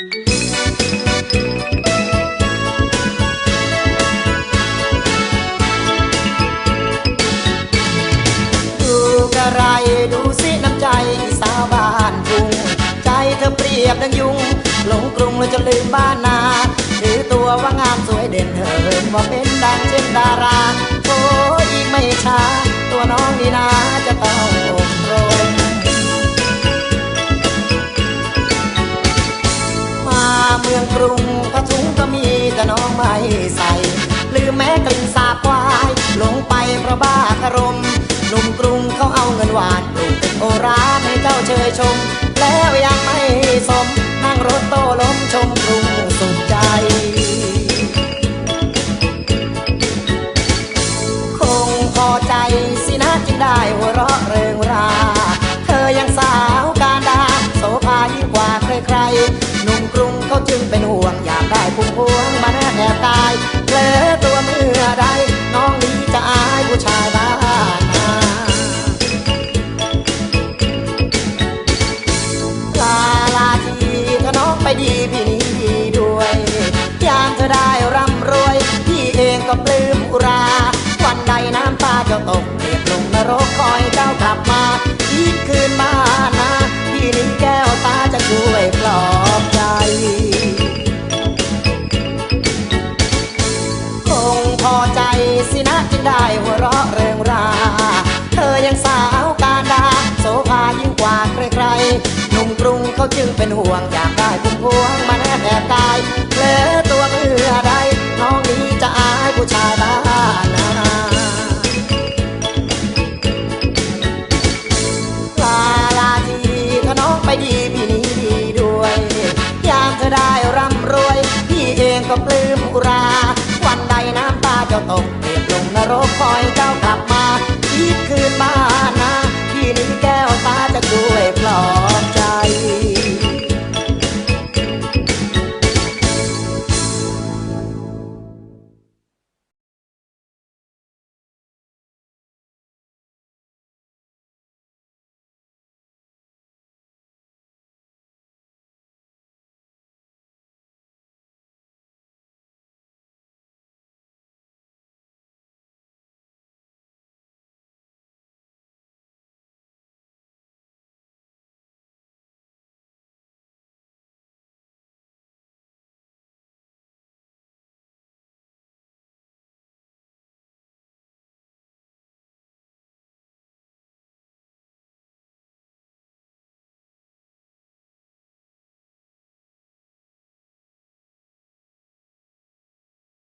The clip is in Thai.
ดูกระไรดูสิน้ำใจสาวบ้านทุ่งใจเธอเปรียบดังยุงหลงกรุงแล้วจะลืมบ้านนาถือตัวว่างามสวยเด่นเหินว่าเป็นดังเช่นดาราโอ้อีกไม่ช้าตัวน้องนี่นะ แม้กลิ่นสาบควายหลงไปเพราะบ้าคารมหนุ่มกรุงเขาเอาเงินหวานปลูกเป็นโอราให้เจ้าเชยชม แล้วยังไม่สมนั่งรถโต้ล้มชมกรุ ลื้มอุรา วันใดน้ำตาจะตกเปียกลงนรกคอยเจ้ากลับมาอีกคืนบ้านะพี่นี้แก้วตาจะช่วยปลอบใจ คงพอใจสินะจึงได้หัวเราะเริงรา เธอยังสาวการดาโสภายิ่งกว่าใครๆหนุ่มกรุงเขาจึงเป็นห่วงอยากได้พุ่มพวงมาแนบแอบกาย currar.